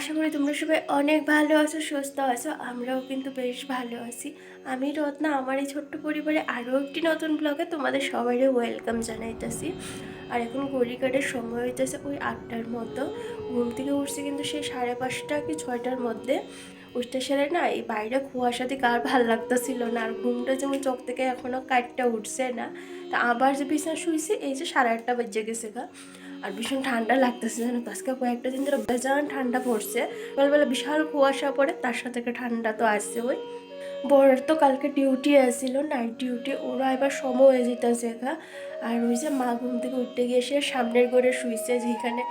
সবাই অনেক ভালো আছো, সুস্থ আছো, আমরাও কিন্তু বেশ ভালো আছি। আমি রত্না, আমার এই ছোট্ট পরিবারে আরও একটি নতুন ব্লগে তোমাদের সবাইকে ওয়েলকাম জানাইতেছি। আর এখন ঘড়ি কাটার সময় হইতেছে ওই আটটার মতো। ঘুম থেকে উঠছি কিন্তু সেই সাড়ে পাঁচটা কি ছয়টার মধ্যে। উঠতে সেরে না, এই বাইরে কুয়াশা দিকে আর ভালো লাগতেছিল না। আর ঘুমটা যেমন চোখ থেকে এখনও কাটটা উঠছে না। তা আবার যে বিছানা শুইছি, এই যে সাড়ে আটটা বেজে গেছে গা। আর ভীষণ ঠান্ডা লাগতেছে জানো তো? আজকে কয়েকটা দিন ধরে বেজান ঠান্ডা পড়ছে। সকালবেলা বিশাল কুয়াশা পড়ে, তার সাথে ঠান্ডা তো আসছে ওই। বড়ের তো কালকে ডিউটি আসছিল নাইট ডিউটি ওরা এবার সময় হয়ে যেতেছে গা। আর ওই যে মা ঘুম থেকে উঠতে গিয়ে সে সামনের ঘরে শুয়েছে যেখানে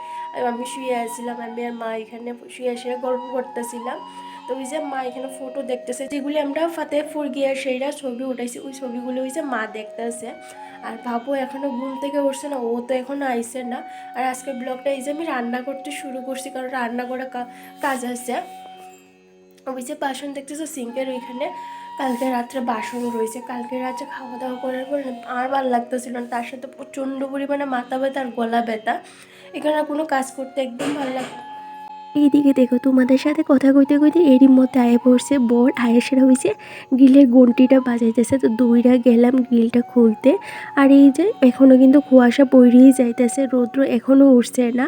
আমি শুয়ে আসছিলাম আমি আর মা এখানে শুয়ে এসে গল্প করতেছিলাম। তো ওই যে মা এখানে ফটো দেখতেছে, যেগুলি আমরা ফাতেহপুর গিয়ে সেইরা ছবি উঠাইছি, ওই ছবিগুলো ওই যে মা দেখতেছে। আর বাবু এখনও ঘুম থেকে উঠছে না, ও তো এখনও আইসে না। আর আজকে ব্লগটা এই যে আমি রান্না করতে শুরু করছি, কারণ রান্না করা কাজ আছে। ওই যে বাসন দেখতেছো সিঙ্কের ওইখানে, কালকে রাত্রে বাসন রয়েছে। কালকে রাত্রে খাওয়া দাওয়া করার পর আর ভালো লাগতেছিল না, তার সাথে প্রচণ্ড পরিমাণে মাথা ব্যথা আর গলা ব্যথা। এখানে কোনো কাজ করতে একদম ভালো লাগ এইদিকে দেখো, তোমাদের সাথে কথা কইতে কইতে এরই মধ্যে আয়ে পড়ছে, বর আয়েসেরা হয়েছে গ্রিলের গন্টিটা বাজাইতেছে, তো দইরা গেলাম গ্রিলটা খুলতে। আর এই যে এখনও কিন্তু কুয়াশা পড়িয়েই যাইতেছে, রৌদ্র এখনও উঠছে না।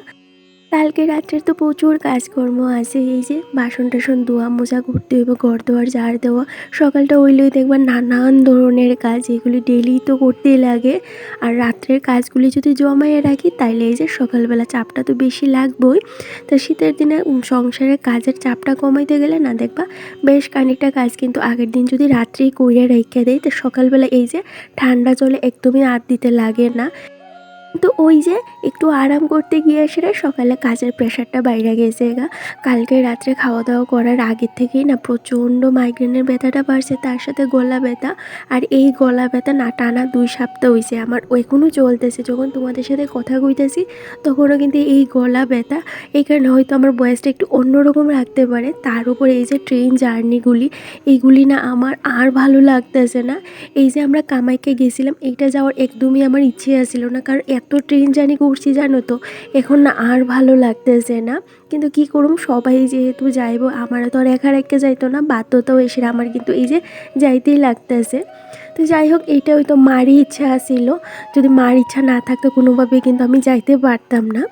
কালকে রাত্রের তো প্রচুর কাজকর্ম আছে, এই যে বাসন টাসন ধোয়া, মোজা করতে হইব ঘর দোয়ার ঝাড় দেওয়া, সকালটা হইলেই দেখবা নানান ধরনের কাজ, এগুলি ডেলি তো করতেই লাগে। আর রাত্রের কাজগুলি যদি জমায়ে রাখি, তাইলে এই যে সকালবেলা চাপটা তো বেশি লাগবেই। তো শীতের দিনে সংসারের কাজের চাপটা কমাইতে গেলে না, দেখবা বেশ খানিকটা কাজ কিন্তু আগের দিন যদি রাত্রেই কইরা রেখে দেয় তো সকালবেলা এই যে ঠান্ডা জলে একদমই আর দিতে লাগে না। কিন্তু ওই যে একটু আরাম করতে গিয়ে সেটা সকালে কাজের প্রেশারটা বাইরে গেছে গা। কালকে রাত্রে খাওয়া দাওয়া করার আগের থেকেই না প্রচণ্ড মাইগ্রেনের ব্যথাটা বাড়ছে, তার সাথে গলা ব্যথা। আর এই গলা ব্যথা না টানা দুই সপ্তাহ হয়েছে আমার এখনও চলতেছে। যখন তোমাদের সাথে কথা কইতেছি, তখনও কিন্তু এই গলা ব্যথা, এই কারণে হয়তো আমার বয়সটা একটু অন্যরকম রাখতে পারে। তার উপরে এই যে ট্রেন জার্নিগুলি এইগুলি না আমার আর ভালো লাগতেছে না। এই যে আমরা কামাইকে গেছিলাম, এইটা যাওয়ার একদমই আমার ইচ্ছে আসছিল না, কারণ এত ট্রেন জানি করছি জানো তো, এখন না আর ভালো লাগতেছে না। কিন্তু কি করুম, সবাই যেহেতু যাইব, আমারও তো আর একা রেখে যাইতো না, বাধ্যতাও এসে আমার কিন্তু এই যে যাইতেই লাগতেছে। তো যাই হোক এইটা হয়তো মারই ইচ্ছা আসিল যদি মার ইচ্ছা না থাকতো কোনোভাবে কিন্তু আমি যাইতে পারতাম না।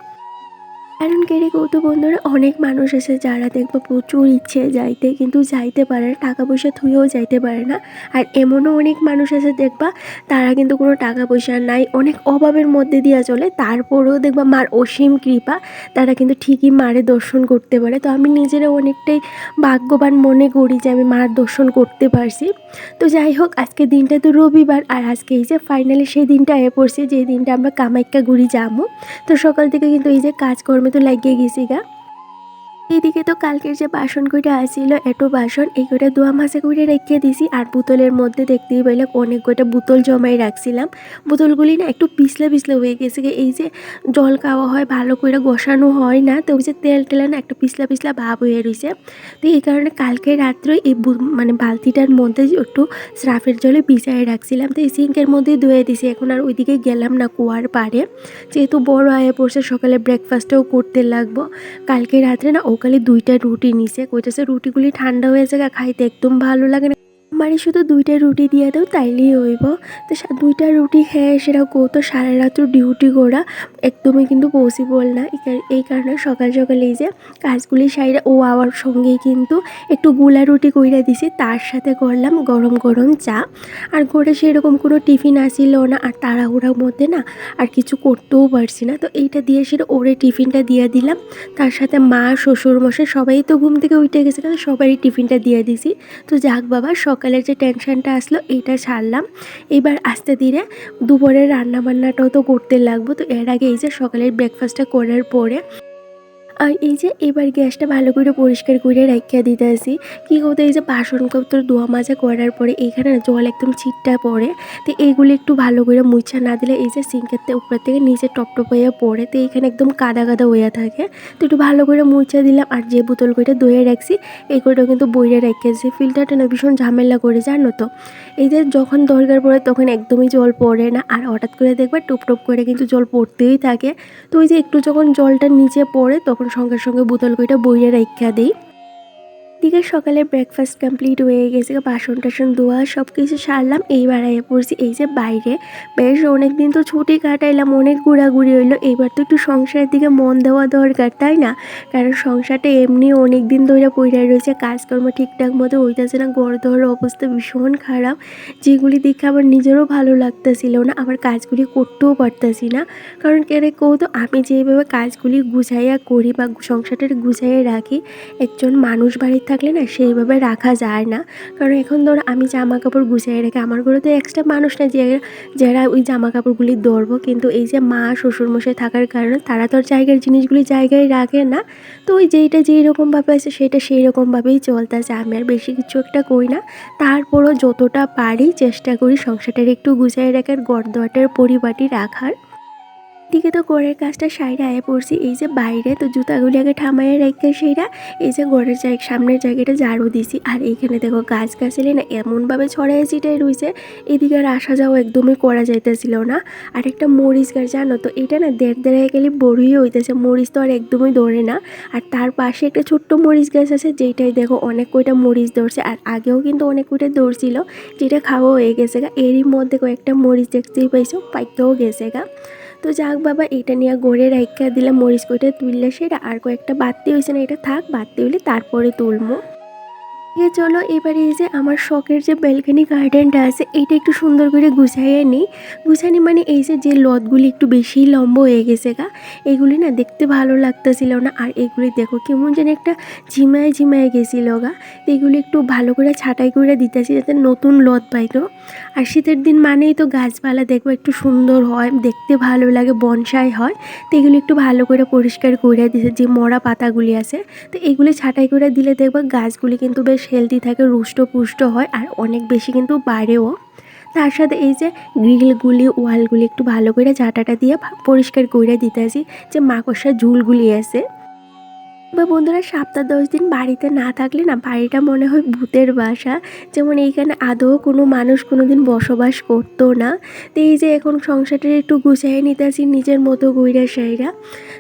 কারণ কেড়ে কৌতো বন্ধুরা অনেক মানুষ আছে যারা দেখব প্রচুর ইচ্ছে যাইতে, কিন্তু যাইতে পারে না, টাকা পয়সা থুয়েও যাইতে পারে না। আর এমনও অনেক মানুষ আছে দেখবা, তারা কিন্তু কোনো টাকা পয়সা নাই, অনেক অভাবের মধ্যে দিয়ে চলে, তারপরেও দেখবা মার অসীম কৃপা, তারা কিন্তু ঠিকই মারে দর্শন করতে পারে। তো আমি নিজেরা অনেকটাই ভাগ্যবান মনে করি যে আমি মার দর্শন করতে পারছি। তো যাই হোক, আজকে দিনটা তো রবিবার, আর আজকে এই যে ফাইনালি সেই দিনটা এ পড়ছে যে দিনটা আমরা কামাখ্যা ঘুরি যাব তো সকাল থেকে কিন্তু এই যে কাজকর্মে তো লাগিয়ে গেছি গা। এইদিকে তো কালকের যে বাসন কইটা আসছিল এটো বাসন এই কইটা দোয়া মাছে করে রেখে দিছি, আর বোতলের মধ্যে দেখতেই পাইলে অনেক কয়টা বোতল জমাই রাখছিলাম। বোতলগুলি না একটু পিছলে পিছলে হয়ে গেছে। এই যে জল খাওয়া হয়, ভালো করে বসানো হয় না, তো ওই যে তেল টেলে না একটা পিছলা পিছলা ভাব হয়ে রয়েছে তো এই কারণে কালকে রাত্রে এই মানে বালতিটার মধ্যে একটু স্রাফের জলে ভিজায় রাখছিলাম, তো এই সিঙ্কের মধ্যে ধুয়ে দিছি, এখন আর ওইদিকে গেলাম না কুয়ার পাড়ে। যেহেতু বড় আয়ে পড়ছে, সকালে ব্রেকফাস্টও করতে লাগবো। কালকে রাত্রে না ওকালে দুইটা রুটি নিছে কইতাছে রুটিগুলি ঠান্ডা হয়ে যায় খাইতে একদম ভালো লাগে না। আমারে শুধু দুইটা রুটি দিয়ে দাও, তাইলেই হইব। তো দুইটা রুটি খেয়ে সেটা কত সারা রাত্র ডিউটি করা একদমই কিন্তু পসিবল না। এই কারণে সকাল সকাল এই যে কাজগুলি সাইডে ও আওয়ার সঙ্গে কিন্তু একটু গুলা রুটি কইরা দিছি, তার সাথে করলাম গরম গরম চা। আর ঘরে সেরকম কোনো টিফিন আসিল না, আর তাড়াহুড়ার মধ্যে না আর কিছু করতেও পারছি না। তো এইটা দিয়ে সেটা ওরে টিফিনটা দিয়ে দিলাম, তার সাথে মা শ্বশুর মশাই সবাই তো ঘুম থেকে উঠে গেছে সবারই টিফিনটা দিয়ে দিছি। তো যাক বাবা সকালের যে টেনশনটা আসলো, এইটা সারলাম এবার আস্তে ধীরে দুপুরের রান্নাবান্নাটাও তো করতে লাগবো। তো এর আগে এই যে সকালের ব্রেকফাস্টটা করার পরে আর এই যে এবার গ্যাসটা ভালো করে পরিষ্কার করে রাখিয়া দিতে আসি কী করতে, এই যে বাসনপত্র ধোয়া মাজা করার পরে এখানে জল একদম ছিটটা পড়ে। তো এইগুলো একটু ভালো করে মুছা না দিলে এই যে সিঙ্কের উপর থেকে নিচে টপ টপ হয়ে পড়ে। তো এখানে একদম কাদা কাদা হয়ে থাকে। তো একটু ভালো করে মুছা দিলাম আর যে বোতল কইটা ধুয়ে রাখছি, এই কইটাও কিন্তু বইরে রেখেছি ফিল্টারটা না ভীষণ ঝামেলা করে, জানো তো? এই যে যখন দরকার পড়ে তখন একদমই জল পড়ে না। আর হঠাৎ করে দেখবে টুপ টুপ করে কিন্তু জল পড়তেই থাকে। তো ওই যে একটু যখন জলটা নিচে পড়ে তখন সঙ্গে সঙ্গে বোতল কইটা বইয়ে রাইখা দিই। এদিকে সকালে ব্রেকফাস্ট কমপ্লিট হয়ে গেছে বাসন টাসন ধোয়া সব কিছু সারলাম, এইবার আইয়ে পড়ছি এই যে বাইরে। বেশ অনেক দিন তো ছুটি কাটাইলাম, অনেক ঘোরাঘুরি হইল, এইবার তো একটু সংসারের দিকে মন দেওয়া দরকার, তাই না? কারণ সংসারটা এমনি অনেক দিন ধরে পড়ে রয়েছে কাজকর্ম ঠিকঠাক মতো হইতেছে না গড় ধর অবস্থা ভীষণ খারাপ, যেগুলি দেখে আমার নিজেরও ভালো লাগতেছিল না, আবার কাজগুলি করতেও পারতেছি না। কারণ কেরে কৌ তো, আমি যেভাবে কাজগুলি গুছাইয়া করি বা সংসারটা গুছাইয়া রাখি, একজন মানুষ বাড়িতে থাকলে না সেইভাবে রাখা যায় না। কারণ এখন ধরো আমি জামা কাপড় গুছিয়ে রেখে, আমার ঘরে তো এক্সট্রা মানুষ না যে যারা ওই জামা কাপড়গুলি ধরবো। কিন্তু এই যে মা, শ্বশুরমশাই থাকার কারণে তারা তো জায়গার জিনিসগুলি জায়গায় রাখে না। তো ওই যেইটা যেই রকমভাবে আছে, সেটা সেই রকমভাবেই চলতেছে। আমি আর বেশি কিছু একটা করি না। তারপরও যতটা পারি চেষ্টা করি সংসারটার একটু গুছিয়ে রাখার গড়দোয়াটার পরিপাটি রাখার। দিকে তো ঘরের কাজটা সাইডে আয়ে পড়ছি, এই যে বাইরে তো জুতাগুলি আগে ঠামাইয়ে রেখে সেইটা এই যে ঘরের জায়গা, সামনের জায়গাটা ঝাড়ু দিছি। আর এইখানে দেখো গাছ গাছালি না এমনভাবে ছড়াই ছিটাই রয়েছে এদিকে আর আসা যাওয়া একদমই করা যাইতেছিল না। আর একটা মরিচ গাছ, জানো তো, এটা না দেড় দেড় গেলে বড়ই হইতেছে, মরিচ তো আর একদমই ধরে না। আর তার পাশে একটা ছোট্ট মরিচ গাছ আছে যেটাই দেখো অনেক কয়টা মরিচ ধরছে, আর আগেও কিন্তু অনেক কয়টা ধরছিল, যেটা খাওয়া হয়ে গেছে গা। এরই মধ্যে কয়েকটা মরিচ দেখতেই পাইছো, পাইতেও গেছে গা। তো যাক বাবা, এটা নিয়ে গড়ে রাইখা দিলাম, মরিচ কইটা তুললে সেটা। আর কয়েকটা বাড়তি হয়েছে না, এটা থাক বাড়তি হলে তারপরে তুলবো। আছে চলো, এবারে এই যে আমার শখের যে ব্যালকানি গার্ডেনটা আছে এটা একটু সুন্দর করে গুছাইয়ে নিই। গুছানি মানে এই যে যে লতগুলি একটু বেশি লম্ব হয়ে গেছে গা এগুলি না দেখতে ভালো লাগতেছিল না। আর এগুলি দেখো কেমন যেন একটা ঝিমায় ঝিমায় গেছিল গা। এগুলি একটু ভালো করে ছাটাই করে দিতেছি যাতে নতুন লত পাইতো আর শীতের দিন মানেই তো গাছপালা দেখব একটু সুন্দর হয়, দেখতে ভালো লাগে, বনসাই হয়। তো এগুলি একটু ভালো করে পরিষ্কার করে দিছে যে মরা পাতাগুলি আছে। তো এগুলি ছাটাই করে দিলে দেখব গাছগুলি কিন্তু বেশ হেলদি থাকে রুষ্ট পুষ্ট হয় আর অনেক বেশি কিন্তু বাড়েও। তার সাথে এই যে গ্রিলগুলি, ওয়ালগুলি একটু ভালো করে ঝাঁটাটা দিয়ে পরিষ্কার করে দিতেছি যে মাকড়সার ঝুলগুলি আছে। বা বন্ধুরা, সপ্তাহ দশ দিন বাড়িতে না থাকলে না, বাড়িটা মনে হয় ভূতের বাসা। যেমন এইখানে আদৌ কোনো মানুষ কোনো দিন বসবাস করতো না। তো এই যে এখন সংসারটা একটু গুছিয়ে নিতেছি নিজের মতো গইরা সাইরা।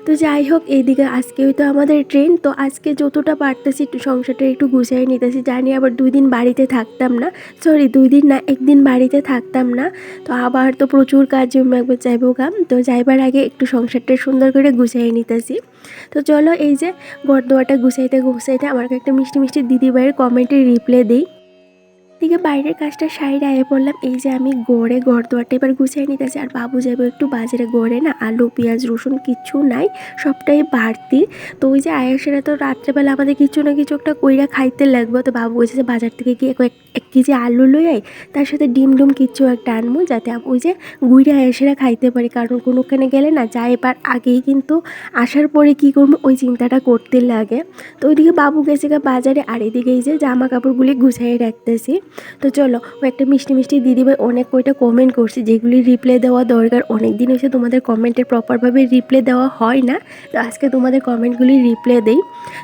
তো যাই হোক, এইদিকে আজকেও তো আমাদের ট্রেন তো আজকে যতটা পারতেছি সংসারটা একটু গুছিয়ে নিতেছি। জানি আবার দুই দিন বাড়িতে থাকতাম না। সরি দুই দিন না, একদিন বাড়িতে থাকতাম না। তো আবার তো প্রচুর কাজ একবার যাইবো গাম তো যাইবার আগে একটু সংসারটা সুন্দর করে গুছিয়ে নিতেছি। তো চলো এই যে গরদোয়াটা গুছাইতে গুছাইতে আমার একটা মিষ্টি মিষ্টি দিদি দিদিভাইয়ের কমেন্টে রিপ্লাই দিই। দিকে বাইরের কাজটা সাইডে আয়ে পড়লাম এই যে আমি গড়ে গড়দোয়ারটা এবার গুছিয়ে নিতেছি আর বাবু যাবে একটু বাজারে গড়ে না, আলু, পেঁয়াজ, রসুন কিচ্ছু নাই, সবটাই বাড়তি। তো ওই যে আয়াসেরা তো রাত্রেবেলা আমাদের কিছু না কিছু একটা কইরা খাইতে লাগবে। তো বাবু বলছে যে বাজার থেকে গিয়ে কয়েক, এক কেজি আলু লই আই তার সাথে ডিম ডুম কিচ্ছু একটা আনব, যাতে ওই যে গুইরা আয়াসেরা খাইতে পারি। কারণ কোনোখানে গেলে না যাই এবার আগেই কিন্তু আসার পরে কি করব, ওই চিন্তাটা করতে লাগে। তো ওইদিকে বাবু গেছে বাজারে, আর এদিকে এই যে জামা কাপড়গুলি গুছাই রাখতেছি। তো চলো, ও একটা মিষ্টি মিষ্টি দিদিভাই অনেক কয়টা কমেন্ট করছে, যেগুলি রিপ্লাই দেওয়া দরকার। অনেক দিন হয়েছে তোমাদের কমেন্টে প্রপারভাবে রিপ্লাই দেওয়া হয় না, তো আজকে তোমাদের কমেন্টগুলি রিপ্লাই দেই।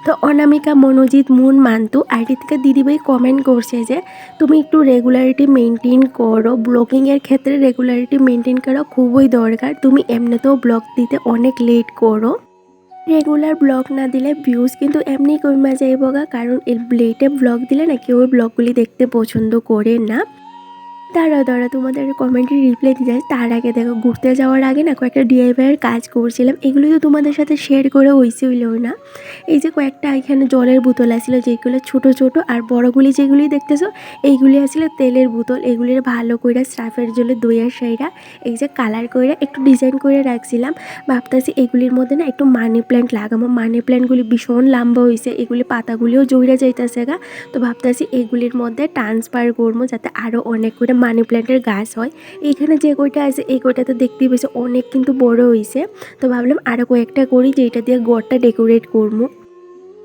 তো অনামিকা, মনোজিৎ, মুন, মান্তু আইডি থেকে দিদিভাই কমেন্ট করছে যে, তুমি একটু রেগুলারিটি মেনটেন করো ব্লগিংয়ের ক্ষেত্রে রেগুলারিটি মেনটেন করা খুবই দরকার, তুমি এমনিতেও ব্লগ দিতে অনেক লেট করো। রেগুলার ব্লগ না দিলে ভিউজ কিন্তু এমনি কমে যাইবগা, কারণ এর ব্লেটে ব্লগ দিলে না কেউ ওই ব্লগগুলি দেখতে পছন্দ করে না। দাঁড়া দাঁড়া তোমাদের কমেন্টে রিপ্লাই দিতে তার আগে দেখো, ঘুরতে যাওয়ার আগে না কয়েকটা ডিআইভাইয়ের কাজ করছিলাম। এগুলো তো তোমাদের সাথে শেয়ার করে হয়েছে হইলেও না। এই যে কয়েকটা এখানে জলের বোতল আসছিল যেগুলো ছোট ছোট আর বড়গুলি যেগুলি দেখতেছো, এইগুলি আসলে তেলের বোতল। এগুলির ভালো করে স্টাফের জন্য দইয়ের সাইরা এই যে কালার করে একটু ডিজাইন করে রাখছিলাম। ভাবতেছি এগুলির মধ্যে না একটু মানি প্ল্যান্ট লাগাবো। মানি প্ল্যান্টগুলি ভীষণ লম্বা হয়েছে এগুলি পাতাগুলিও জইরা যাইতেছে গা। তো ভাবতেছি এগুলির মধ্যে ট্রান্সফার করব যাতে আরও অনেক করে মানি প্ল্যান্টের গাছ হয়। এইখানে যে কইটা আছে, এই কইটাতে দেখতেই পেয়েছে, অনেক কিন্তু বড় হয়েছে তো ভাবলাম আরও কয়েকটা করি যে এটা দিয়ে গড়টা ডেকোরেট করব।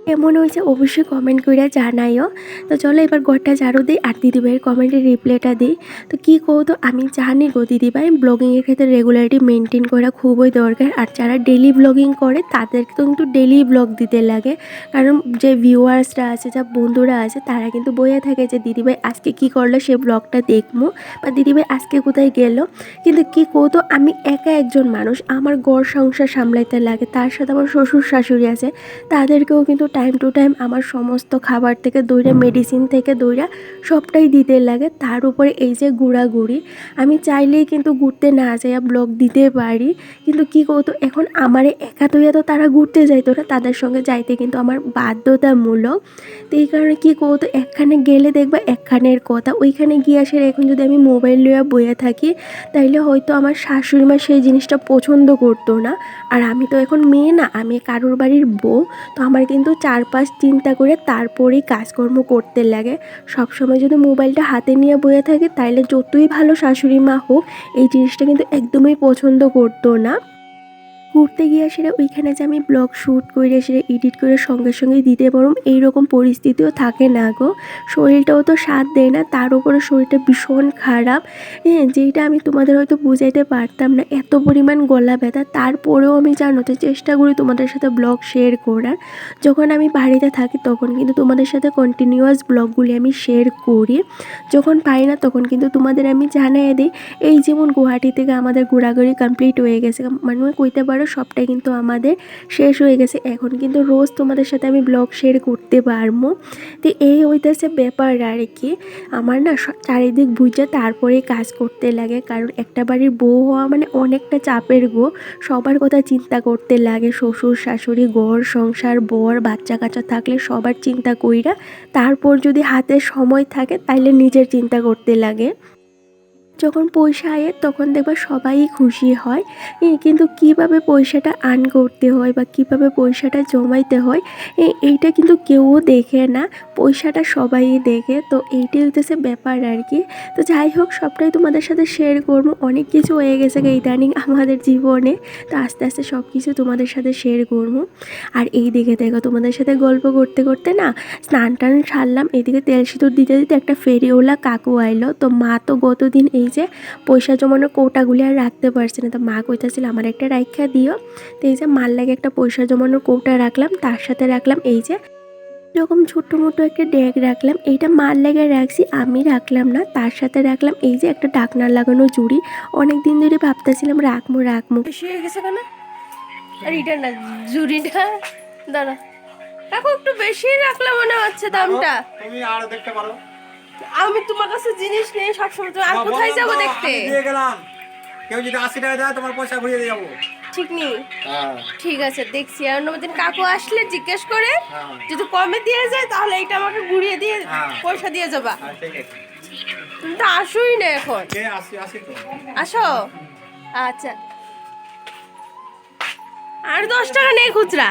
কেমন হয়েছে অবশ্যই কমেন্ট করে জানাইও। তো চলো এবার ঘরটা ঝাড়ু দিই আর দিদিভাইয়ের কমেন্টের রিপ্লাইটা দিই। তো কী কো তো, আমি জানি গো দিদিভাই ব্লগিংয়ের ক্ষেত্রে রেগুলারিটি মেনটেন করা খুবই দরকার। আর যারা ডেলি ব্লগিং করে, তাদেরকে তো কিন্তু ডেলি ব্লগ দিতে লাগে। কারণ যে ভিউয়ার্সরা আছে, যা বন্ধুরা আছে, তারা কিন্তু বইয়ে থাকে যে, দিদিভাই, আজকে কি করল সে ব্লগটা দেখব বা, দিদিভাই, আজকে কোথায় গেল? কিন্তু কি তো, আমি একা একজন মানুষ, আমার গড় সংসার সামলাইতে লাগে। তার সাথে আমার শ্বশুর শাশুড়ি আছে, তাদেরকেও কিন্তু টাইম টু টাইম আমার সমস্ত খাবার থেকে দইরা মেডিসিন থেকে দইরা সবটাই দিতে লাগে। তার উপরে এই যে গুড়াগুড়ি আমি চাইলেই কিন্তু ঘুরতে না যাইয়া ব্লগ দিতে পারি। কিন্তু কি করতো এখন আমারে একা তৈয়া তো তারা ঘুরতে যাইতো না তাদের সঙ্গে যাইতে কিন্তু আমার বাধ্যতামূলক। তো এই কারণে কী করতো একখানে গেলে দেখবা একখানের কথা ওইখানে গিয়ে আসে এখন যদি আমি মোবাইল লইয়া বইয়া থাকি তাইলে হয়তো আমার শাশুড়ি মা সেই জিনিসটা পছন্দ করতো না। আর আমি তো এখন মেয়ে না আমি কারোর বাড়ির বউ তো আমার কিন্তু চারপাশ চিন্তা করে তারপরেই কাজকর্ম করতে লাগে। সবসময় যদি মোবাইলটা হাতে নিয়ে বয়ে থাকে, তাইলে যতই ভালো শাশুড়ি মা হোক, এই জিনিসটা কিন্তু একদমই পছন্দ করতো না। ঘুরতে গিয়ে সেটা ওইখানে যে আমি ব্লগ শ্যুট করে, সেটা এডিট করে সঙ্গে সঙ্গে দিতে পারুম এইরকম পরিস্থিতিও থাকে না গো। শরীরটাও তো সাথ দেয় না, তার উপরে শরীরটা ভীষণ খারাপ। হ্যাঁ যেটা আমি তোমাদের হয়তো বুঝাইতে পারতাম না, এত পরিমাণ গলা ব্যথা। তারপরেও আমি জানো তো চেষ্টা করি তোমাদের সাথে ব্লগ শেয়ার করার। যখন আমি বাড়িতে থাকি তখন কিন্তু তোমাদের সাথে কন্টিনিউয়াস ব্লগগুলি আমি শেয়ার করি। যখন পাই না তখন কিন্তু তোমাদের আমি জানাই দিই। এই যেমন গুয়াহাটি থেকে আমাদের ঘোরাঘুরি কমপ্লিট হয়ে গেছে মানে কইতে পারো সবটাই কিন্তু আমাদের শেষ হয়ে গেছে। এখন কিন্তু রোজ তোমাদের সাথে আমি ব্লগ শেয়ার করতে পারব। তো এই হইতেছে ব্যাপার আর কি। আমার না চারিদিক বুঝে তারপরে কাজ করতে লাগে। কারণ একটা বাড়ির বউ হওয়া মানে অনেকটা চাপের গো। সবার কথা চিন্তা করতে লাগে। শ্বশুর, শাশুড়ি, ঘর, সংসার, বর, বাচ্চা কাচ্চা থাকলে সবার চিন্তা কইরা তারপর যদি হাতে সময় থাকে তাইলে নিজের চিন্তা করতে লাগে। যখন পয়সা আয়ে তখন দেখবা সবাই খুশি হয়। কিন্তু কীভাবে পয়সাটা আর্ন করতে হয় বা কীভাবে পয়সাটা জমাইতে হয় এইটা কিন্তু কেউ দেখে না। পয়সাটা সবাই দেখে। তো এইটাই হইতেছে ব্যাপার আর কি তো যাই হোক, সবটাই তোমাদের সাথে শেয়ার করব। অনেক কিছু হয়ে গেছে ইদানিং আমাদের জীবনে। তো আস্তে আস্তে সব কিছু তোমাদের সাথে শেয়ার করব। আর এই দিকে দেখো, তোমাদের সাথে গল্প করতে করতে না স্নান টান সারলাম। এদিকে তেল সিঁদুর দিতে দিতে একটা ফেরিওয়ালা কাকু আইলো। তো মা তো গতদিন এই যে পয়সা জমানোর কৌটাগুলি আর রাখতে পারছি না। তো মা কইতাছিল আমার একটা রাইখা দিও। তো এই যে মার লাগে একটা পয়সা জমানোর কৌটা রাখলাম তার সাথে রাখলাম এই যে এরকম ছোট্ট মোটো একটা ড্যাগ রাখলাম। এইটা মার লেগে রাখছি আমি রাখলাম না তার সাথে রাখলাম। এই যে একটা ডাকনার লাগানো জুড়ি। অনেক দিন ধরে ভাবতেছিলাম রাখমু রাখমু বেশি গেছে কেন? আর এটা না জুড়িটা দাঁড়া। কাকু একটু বেশি রাখলাম মনে হচ্ছে দামটা। তুমি আরও দেখতে পারো। আমি তোমার কাছে জিনিস নেই সবসময় তো আর কোথায় যাব দেখতে? দিয়ে গেলাম। কেউ যদি আশি টাকা দেয় তোমার পয়সা ঘুরিয়ে দিয়ে যাব। ঠিক নেই হ্যাঁ। ঠিক আছে দেখছি। আর অন্যদিন কাকু আসলে জিজ্ঞেস করে হ্যাঁ। যদি কমে দিয়ে যায় তাহলে এটা আমাকে ঘুরিয়ে দিয়ে হ্যাঁ। পয়সা দিয়ে যাবা। ঠিক আছে। তুমি তো আসোই না এখন। কে আসি আসি তো। আসো? আচ্ছা। আর দশ টাকা নেই খুচরা।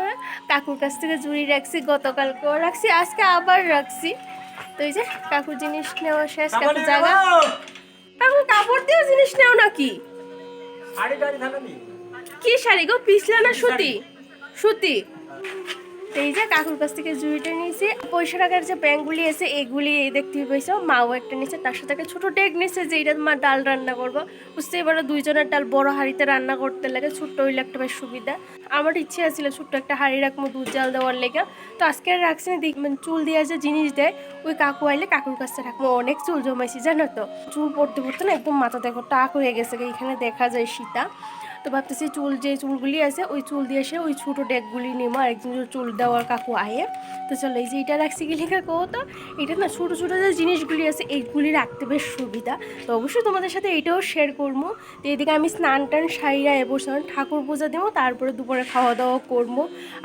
বন্ধুরা, কাকুর কাছ থেকে জুড়ি রাখছি গতকালকেও রাখছি আজকে আবার রাখছি। তো এই যে কাকুর জিনিস নেওয়া শেষ কাকুর জায়গা। কাকু কাপড় দিয়েও জিনিস নেও নাকি? কি শাড়ি গো পিছলা না সুতি? সুতি। এই যে কাকুর কাছ থেকে জুড়িটা নিয়েছি। পয়সা টাকার যে ব্যাংকগুলি আছে, এগুলি দেখতে পেয়েছ মাও একটা নিচে তার সাথে একটা ছোটো ডেক নিচ্ছে যে এটা মা ডাল রান্না করব। বুঝতেই পারো, দুইজনের ডাল বড় হাঁড়িতে রান্না করতে লাগে, ছোট্ট হইলে একটা বেশ সুবিধা। আমার ইচ্ছে আছিল ছোট্ট একটা হাঁড়ি রাখব দুধ জাল দেওয়ার লেগে। তো আজকে রাখছি না মানে চুল দিয়ে যে জিনিস দেয়, ওই কাকু আইলে কাকুর কাছে রাখব। অনেক চুল জমাইছি, জানো তো? চুল পড়তে পড়তে না একদম মাথা দেখো টাক হয়ে গেছে এখানে দেখা যায় সীতা। তো ভাবতেছি চুল যে চুলগুলি আছে, ওই চুল দিয়ে এসে ওই ছোটো ডেকগুলি নেব আর একজন চুল দেওয়ার কাকু আয়ে। তো চলো এই যে এটা রাখছি গেলে কাকু তো? এটা না ছোটো ছোটো যে জিনিসগুলি আছে, এইগুলি রাখতে বেশ সুবিধা। তো অবশ্যই তোমাদের সাথে এইটাও শেয়ার করব। তো এদিকে আমি স্নান টান সাইরা এবছর ঠাকুর পূজা দেবো, তারপরে দুপুরে খাওয়া দাওয়া করব।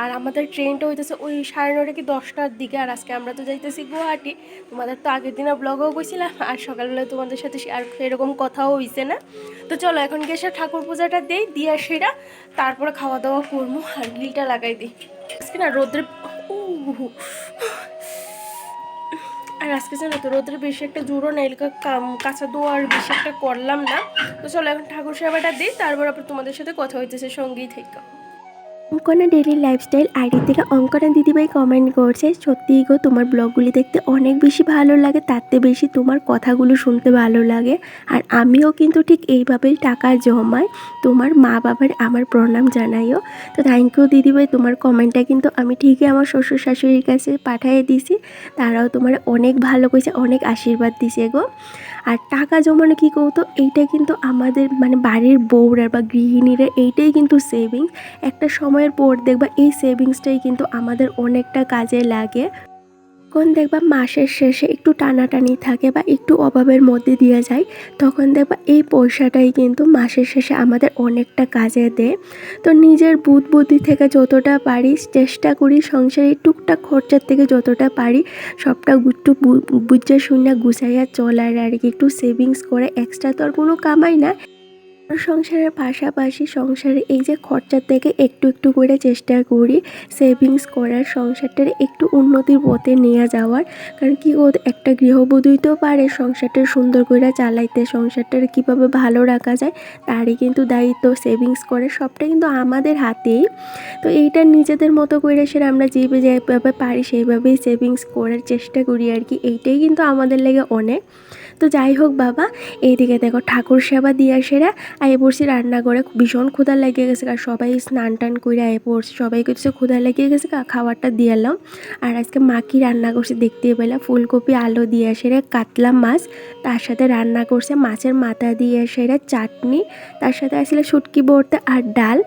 আর আমাদের ট্রেনটা হইতেছে ওই সাড়ে নটা কি দশটার দিকে, আর আজকে আমরা তো যাইতেছি গুয়াহাটি। তোমাদের তো আগের দিনে ব্লগও গেছিলাম আর সকালবেলা তোমাদের সাথে আর এরকম কথাও হইছে না। তো চলো এখন গিয়ে সে ঠাকুর পূজাটা দেই। দিয়ে সেটা তারপরে খাওয়া দাওয়া করব আর গ্রিলটা লাগাই দিই। আজকে না রোদ্রে আর আজকে জানো তো, রোদ্রে বেশি একটা জোরও নেই কাঁচা দোয়ার বেশি একটা করলাম না। তো চলো এখন ঠাকুর সেবাটা দিই, তারপর আবার তোমাদের সাথে কথা হইতেছে সঙ্গেই থেকে। অঙ্কনা ডেলি লাইফস্টাইল আইডি থেকে অঙ্কনা দিদিভাই কমেন্ট করছে, সত্যিই গো, তোমার ব্লগগুলি দেখতে অনেক বেশি ভালো লাগে তাতে বেশি তোমার কথাগুলো শুনতে ভালো লাগে। আর আমিও কিন্তু ঠিক এইভাবেই টাকা জমাই, তোমার মা বাবার আমার প্রণাম জানাইও। তো থ্যাংক ইউ দিদিভাই, তোমার কমেন্টটা কিন্তু আমি ঠিকই আমার শ্বশুর শাশুড়ির কাছে পাঠিয়ে দিছি। তারাও তোমার অনেক ভালো কইছে, অনেক আশীর্বাদ দিছে গো। আর টাকা জমানো কী কৌতো এইটা কিন্তু আমাদের মানে বাড়ির বউরা বা গৃহিণীরা এইটাই কিন্তু সেভিংস একটা সময়ের পর দেখবা এই সেভিংসটাই কিন্তু আমাদের অনেকটা কাজে লাগে। তখন দেখবা মাসের শেষে একটু টানাটানি থাকে বা একটু অভাবের মধ্যে দিয়ে যায়, তখন দেখবা এই পয়সাটাই কিন্তু মাসের শেষে আমাদের অনেকটা কাজে দেয়। তো নিজের বুধ বুদ্ধি থেকে যতটা পারি, চেষ্টা করি সংসারে টুকটাক খরচার থেকে যতটা পারি, সবটা একটু বুঝে শুনে গুছাইয়া চলার আর কি, একটু সেভিংস করে এক্সট্রা তো আর কোনো কামাই না। সংসারের পাশাপাশি সংসারে এই যে খরচার থেকে একটু একটু করে চেষ্টা করি সেভিংস করার, সংসারটার একটু উন্নতির পথে নিয়ে যাওয়ার। কারণ কি ও একটা গৃহবধূই তো পারে সংসারটা সুন্দর করে চালাইতে, সংসারটার কীভাবে ভালো রাখা যায় তারই কিন্তু দায়িত্ব সেভিংস করে, সবটা কিন্তু আমাদের হাতেই। তো এইটা নিজেদের মতো করে সেটা আমরা যেভাবে যেভাবে পারি সেইভাবেই সেভিংস করার চেষ্টা করি আর কি, এইটাই কিন্তু আমাদের লেগে অনেক। তো যাই হোক বাবা, এইদিকে দেখো ঠাকুর সেবা দিয়ে সেরা আয়ে পড়ছি রান্না করে ভীষণ ক্ষুধা লেগে গেছে আর সবাই স্নান টান করে আয়ে পড়ছি সবাই কিছু ক্ষুধা লেগে গেছে খাবারটা দিয়ে এলাম। আর আজকে মা কি রান্না করছে দেখতে পেলাম। ফুলকপি, আলু দিয়ে সেরে কাতলা মাছ। তার সাথে রান্না করছে মাছের মাথা দিয়ে সেরা চাটনি। তার সাথে আসলে শুটকি বড়তে আর ডাল।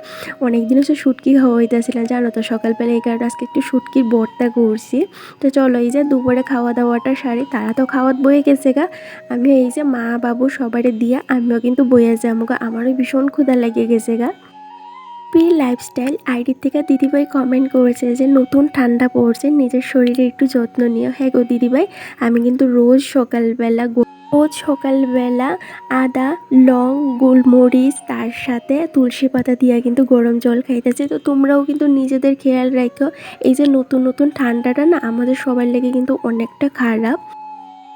অনেক দিন হচ্ছে শুটকি খাওয়া হইতেছিলাম জানো তো সকালবেলা এই কারণে আজকে একটু শুটকির ভর্তা করছি। তো চলো এই যে দুপুরে খাওয়া দাওয়াটা সারি, তারা তো খাওয়াত বয়ে গেছে গা। আমি এই যে মা বাবু সবারে দিয়ে আমিও কিন্তু বইয়ে যাব গা আমারও ভীষণ ক্ষুধা লেগে গেছে গা। পি লাইফস্টাইল আইডি থেকে দিদিভাই কমেন্ট করেছে যে, নতুন ঠান্ডা পড়ছে, নিজের শরীরে একটু যত্ন নিও। হ্যাঁ গো দিদিভাই, আমি কিন্তু রোজ সকালবেলা রোজ সকালবেলা আদা, লং, গোলমরিচ, তার সাথে তুলসী পাতা দিয়ে কিন্তু গরম জল খাইতেছি। তো তোমরাও কিন্তু নিজেদের খেয়াল রাখো এই যে নতুন নতুন ঠান্ডাটা না আমাদের সবার লেগে কিন্তু অনেকটা খারাপ।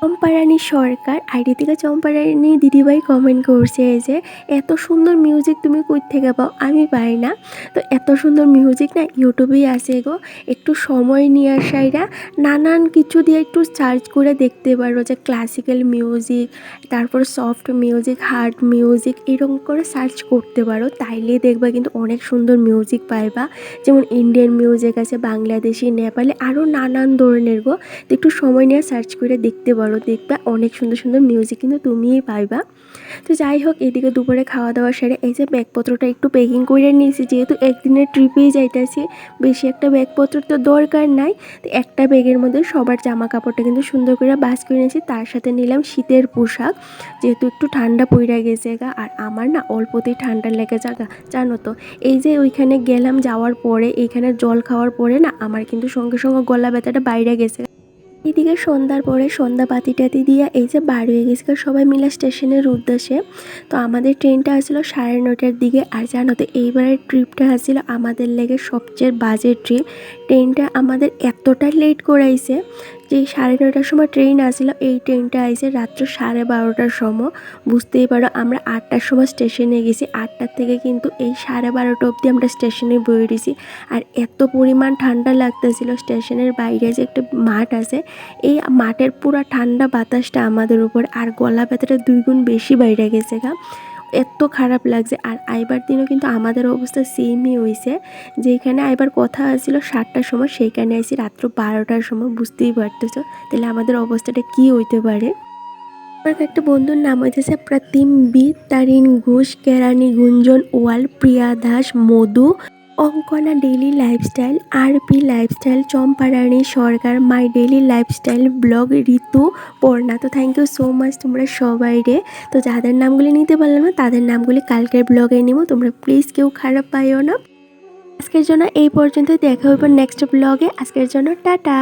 চম্পারানী সরকার আইডি থেকে চম্পারানী দিদিভাই কমেন্ট করছে যে, এত সুন্দর মিউজিক তুমি কই থেকে পাও? আমি পাই না। তো এত সুন্দর মিউজিক না ইউটিউবেই আছে গো। একটু সময় নিয়ে আসাইরা নানান কিছু দিয়ে একটু সার্চ করে দেখতে পারো যে ক্লাসিক্যাল মিউজিক তারপর সফট মিউজিক হার্ড মিউজিক এরকম করে সার্চ করতে পারো। তাইলে দেখবা কিন্তু অনেক সুন্দর মিউজিক পাইবা। যেমন ইন্ডিয়ান মিউজিক আছে, বাংলাদেশি, নেপালে আরও নানান ধরনের গো। তো একটু সময় নিয়ে সার্চ করে দেখতে পারো। দেখবা, অনেক সুন্দর সুন্দর মিউজিক কিন্তু তুমিই পাইবা। তো যাই হোক, এদিকে দুপুরে খাওয়া দাওয়া সেরে এই যে ব্যাগপত্রটা একটু প্যাকিং করে নিয়েছি, যেহেতু একদিনের ট্রিপেই যাইতেছি, বেশি একটা ব্যাগপত্র তো দরকার নাই। তো একটা ব্যাগের মধ্যে সবার জামা কাপড়টা কিন্তু সুন্দর করে বাস করে নিয়েছি, তার সাথে নিলাম শীতের পোশাক, যেহেতু একটু ঠান্ডা পইরা গেছে আর আমার না অল্পতেই ঠান্ডা লেগে যাগা জানো তো। এই যে ওইখানে গেলাম যাওয়ার পরে, এইখানে জল খাওয়ার পরে না, আমার কিন্তু সঙ্গে সঙ্গে গলা ব্যথাটা বাইরে গেছে এদিকে সন্ধ্যার পরে সন্ধ্যা বাতি টাতি দিয়ে এই যে বার হয়ে গেছে সবাই মিলে স্টেশনের উদ্দেশ্যে। তো আমাদের ট্রেনটা আসছিল সাড়ে নটার দিকে। আর জানো তো, এইবারের ট্রিপটা আসছিল আমাদের লেগে সবচেয়ে বাজে ট্রিপ ট্রেনটা আমাদের এতটা লেট করাইছে যে সাড়ে নটার সময় ট্রেন আসছিল এই ট্রেনটা আইছে রাত্র সাড়ে বারোটার সময়। বুঝতেই পারো, আমরা আটটার সময় স্টেশনে গেছি। আটটার থেকে কিন্তু এই সাড়ে বারোটা অবধি আমরা স্টেশনে বয়ে দিছি আর এত পরিমাণ ঠান্ডা লাগতেছিল স্টেশনের বাইরে যে একটা মাঠ আছে, এই মাঠের পুরো ঠান্ডা বাতাসটা আমাদের উপর আর গলা ব্যথাটা দুই গুণ বেশি বাইরে গেছে গা। এত খারাপ লাগছে। আর আইবার দিনও কিন্তু আমাদের অবস্থা সেমই হয়েছে যেখানে আইবার কথা আসছিল সাতটার সময়, সেইখানে আসি রাত্র বারোটার সময়, বুঝতেই পারতেছ। তাহলে আমাদের অবস্থাটা কি হইতে পারে? আমার একটা বন্ধুর নাম হইতেছে Pratim B Tarin Ghosh কেরানি Gunjan Wal, Priya Das, Madhu. Ankana daily lifestyle RP lifestyle, Champarani Sarkar, my daily lifestyle blog Ritu Parna. তো থ্যাংক ইউ সো মাচ তোমরা সবাই রে। তো যাদের নামগুলি নিতে পারলাম না, তাদের নামগুলি কালকের ব্লগে নিব। তোমরা প্লিজ কেউ খারাপ পাইও না। আজকের জন্য এই পর্যন্ত দেখা হইব নেক্সট ব্লগে আজকের জন্য টাটা।